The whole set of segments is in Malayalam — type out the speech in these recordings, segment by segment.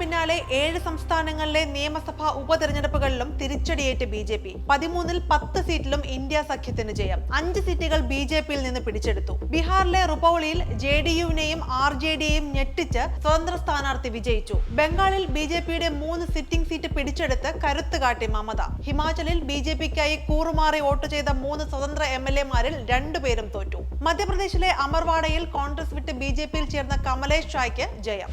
പിന്നാലെ ഏഴ് സംസ്ഥാനങ്ങളിലെ നിയമസഭാ ഉപതെരഞ്ഞെടുപ്പുകളിലും തിരിച്ചടിയേറ്റ് ബി ജെ പി. പതിമൂന്നിൽ പത്ത് സീറ്റിലും ഇന്ത്യ സഖ്യത്തിന് ജയം. അഞ്ച് സീറ്റുകൾ ബി ജെ പിയിൽ നിന്ന് പിടിച്ചെടുത്തു. ബീഹാറിലെ റുപൌളിയിൽ ജെ ഡി യുവിനെയും ആർ ജെ ഡിയെയും ഞെട്ടിച്ച് സ്വതന്ത്ര സ്ഥാനാർത്ഥി വിജയിച്ചു. ബംഗാളിൽ ബി ജെ പിയുടെ മൂന്ന് സിറ്റിംഗ് സീറ്റ് പിടിച്ചെടുത്ത് കരുത്ത് കാട്ടി മമത. ഹിമാചലിൽ ബി ജെ പിക്കായി കൂറുമാറി വോട്ട് ചെയ്ത മൂന്ന് സ്വതന്ത്ര എം എൽ എമാരിൽ രണ്ടുപേരും തോറ്റു. മധ്യപ്രദേശിലെ അമർവാഡയിൽ കോൺഗ്രസ് വിട്ട് ബി ജെ പിയിൽ ചേർന്ന കമലേഷ് ഷായ്ക്ക് ജയം.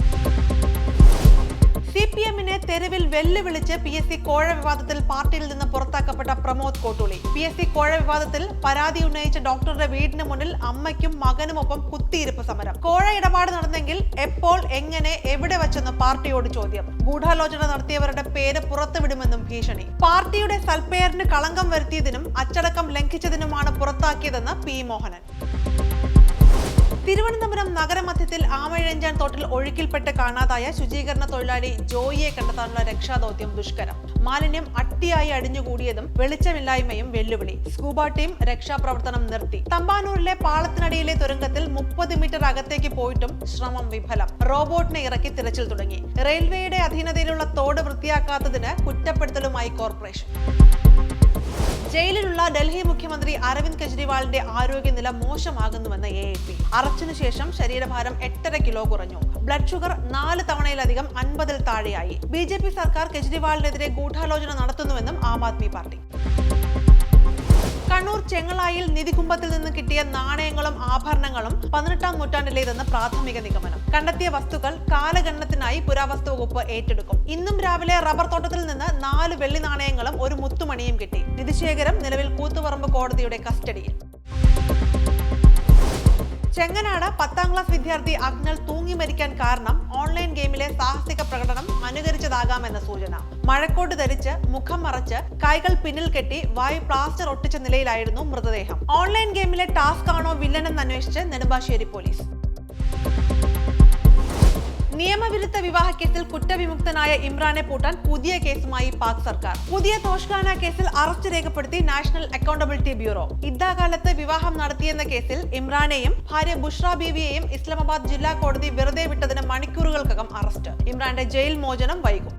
സി പി എമ്മിനെ തെരുവിൽ വെല്ലുവിളിച്ച് പി എസ് സി കോഴ വിവാദത്തിൽ പാർട്ടിയിൽ നിന്ന് പുറത്താക്കപ്പെട്ട Pramod Kottooli. P S C കോഴ വിവാദത്തിൽ പരാതി ഉന്നയിച്ച ഡോക്ടറുടെ വീടിന് മുന്നിൽ അമ്മയ്ക്കും മകനുമൊപ്പം കുത്തിയിരിപ്പ് സമരം. കോഴ ഇടപാട് നടന്നെങ്കിൽ എപ്പോൾ എങ്ങനെ എവിടെ വെച്ചെന്ന് പാർട്ടിയോട് ചോദ്യം. ഗൂഢാലോചന നടത്തിയവരുടെ പേര് പുറത്തുവിടുമെന്നും ഭീഷണി. പാർട്ടിയുടെ സൽപ്പേരിന് കളങ്കം വരുത്തിയതിനും അച്ചടക്കം ലംഘിച്ചതിനുമാണ് പുറത്താക്കിയതെന്ന് പി മോഹനൻ. തിരുവനന്തപുരം നഗരമധ്യത്തിൽ ആമഴഞ്ചാൻ തോട്ടിൽ ഒഴുക്കിൽപ്പെട്ട് കാണാതായ ശുചീകരണ തൊഴിലാളി ജോയിയെ കണ്ടെത്താനുള്ള രക്ഷാദൌത്യം ദുഷ്കരം. മാലിന്യം അട്ടിയായി അടിഞ്ഞുകൂടിയതും വെളിച്ചമില്ലായ്മയും വെല്ലുവിളി. സ്കൂബ ടീം രക്ഷാപ്രവർത്തനം നിർത്തി. തമ്പാനൂരിലെ പാളത്തിനടിയിലെ തുരങ്കത്തിൽ മുപ്പത് മീറ്റർ അകത്തേക്ക് പോയിട്ടും ശ്രമം വിഫലം. റോബോട്ടിനെ ഇറക്കി തിരച്ചിൽ തുടങ്ങി. റെയിൽവേയുടെ അധീനതയിലുള്ള തോട് വൃത്തിയാക്കാത്തതിന് കുറ്റപ്പെടുത്തലുമായി കോർപ്പറേഷൻ. ജയിലിലുള്ള ഡൽഹി മുഖ്യമന്ത്രി അരവിന്ദ് കെജ്രിവാളിന്റെ ആരോഗ്യനില മോശമാകുന്നുവെന്ന് എ എ പി അറസ്റ്റിനു ശേഷം ശരീരഭാരം എട്ടര കിലോ കുറഞ്ഞു. ബ്ലഡ് ഷുഗർ നാല് തവണയിലധികം അൻപതിൽ താഴെയായി. ബി സർക്കാർ കെജ്രിവാളിനെതിരെ ഗൂഢാലോചന നടത്തുന്നുവെന്നും ആം ആദ്മി പാർട്ടി. കണ്ണൂർ ചെങ്ങളായിൽ നിധികുംഭത്തിൽ നിന്ന് കിട്ടിയ നാണയങ്ങളും ആഭരണങ്ങളും പതിനെട്ടാം നൂറ്റാണ്ടിലേതെന്ന് പ്രാഥമിക നിഗമനം. കണ്ടെത്തിയ വസ്തുക്കൾ കാലഗണനത്തിനായി പുരാവസ്തു വകുപ്പ് ഏറ്റെടുക്കും. ഇന്നും രാവിലെ റബ്ബർ തോട്ടത്തിൽ നിന്ന് നാല് വെള്ളി നാണയങ്ങളും ഒരു മുത്തുമണിയും കിട്ടി. നിധിശേഖരം നിലവിൽ കൂത്തുപറമ്പ് കോടതിയുടെ കസ്റ്റഡിയിൽ. ചെങ്ങനാട് പത്താം ക്ലാസ് വിദ്യാർത്ഥി അഗ്നൽ തൂങ്ങി മരിക്കാൻ കാരണം ഓൺലൈൻ ഗെയിമിലെ സാഹസിക പ്രകടനം അനുകരിച്ചതാകാമെന്ന സൂചന. മഴക്കോട്ട് ധരിച്ച് മുഖം മറച്ച് കൈകൾ പിന്നിൽ കെട്ടി വായു പ്ലാസ്റ്റർ ഒട്ടിച്ച നിലയിലായിരുന്നു മൃതദേഹം. ഓൺലൈൻ ഗെയിമിലെ ടാസ്ക് ആണോ വില്ലനെന്ന് അന്വേഷിച്ച് നെടുമ്പാശ്ശേരി പോലീസ്. നിയമവിരുദ്ധ വിവാഹക്കേസിൽ കുറ്റവിമുക്തനായ ഇമ്രാനെ പൂട്ടാൻ പുതിയ കേസുമായി പാക് സർക്കാർ. പുതിയ തോഷ്ഖാന കേസിൽ അറസ്റ്റ് രേഖപ്പെടുത്തി നാഷണൽ അക്കൗണ്ടബിലിറ്റി ബ്യൂറോ. ഇദ്ദാകാലത്ത് വിവാഹം നടത്തിയെന്ന കേസിൽ ഇമ്രാനെയും ഭാര്യ ബുഷ്ര ബീവിയെയും ഇസ്ലാമാബാദ് ജില്ലാ കോടതി വെറുതെ വിട്ടതിന് മണിക്കൂറുകൾക്കകം അറസ്റ്റ്. ഇമ്രാന്റെ ജയിൽ മോചനം വൈകും.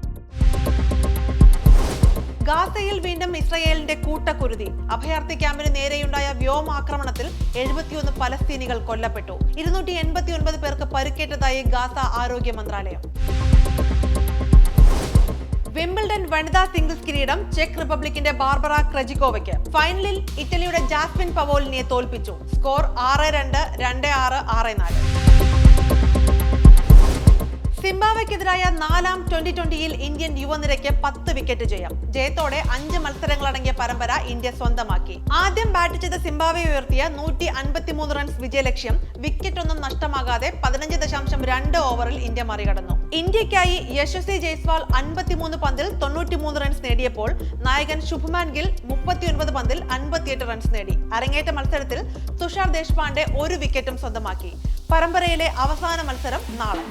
ഗാസയിൽ വീണ്ടും ഇസ്രയേലിന്റെ കൂട്ടക്കുരുതി. അഭയാർത്ഥി ക്യാമ്പിന് നേരെയുണ്ടായ വ്യോമാക്രമണത്തിൽ എഴുപത്തിയൊന്ന് പലസ്തീനികൾ കൊല്ലപ്പെട്ടു. ഇരുന്നൂറ്റി എൺപത്തി ഒൻപത് പേർക്ക് പരിക്കേറ്റതായി ഗാസ ആരോഗ്യ മന്ത്രാലയം. വിംബിൾഡൺ വനിതാ സിംഗിൾസ് കിരീടം ചെക്ക് റിപ്പബ്ലിക്കിന്റെ ബാർബറ ക്രജിക്കോവയ്ക്ക്. ഫൈനലിൽ ഇറ്റലിയുടെ ജാസ്മിൻ പവോലിനെ തോൽപ്പിച്ചു. സ്കോർ ആറ് രണ്ട് രണ്ട് ആറ് ആറ് നാല്. സിംബാബ്വെക്കെതിരായ നാലാം ട്വന്റി ട്വന്റിയിൽ ഇന്ത്യൻ യുവനിരയ്ക്ക് പത്ത് വിക്കറ്റ് ജയം. ജയത്തോടെ അഞ്ച് മത്സരങ്ങളടങ്ങിയ പരമ്പര ഇന്ത്യ സ്വന്തമാക്കി. ആദ്യം ബാറ്റ് ചെയ്ത സിംബാബ്വെ ഉയർത്തിയ നൂറ്റി അൻപത്തിമൂന്ന് റൺസ് വിജയലക്ഷ്യം വിക്കറ്റ് ഒന്നും നഷ്ടമാകാതെ പതിനഞ്ച് ദശാംശം രണ്ട് ഓവറിൽ ഇന്ത്യ മറികടന്നു. ഇന്ത്യക്കായി യശസ്വി ജയ്സ്വാൾ അൻപത്തിമൂന്ന് പന്തിൽ തൊണ്ണൂറ്റിമൂന്ന് റൺസ് നേടിയപ്പോൾ നായകൻ ശുഭ്മാൻ ഗിൽ മുപ്പത്തിയൊൻപത് പന്തിൽ അൻപത്തിയെട്ട് റൺസ് നേടി. അരങ്ങേറ്റ മത്സരത്തിൽ തുഷാർ ദേശ്പാണ്ഡെ ഒരു വിക്കറ്റും സ്വന്തമാക്കി. പരമ്പരയിലെ അവസാന മത്സരം നാളെ.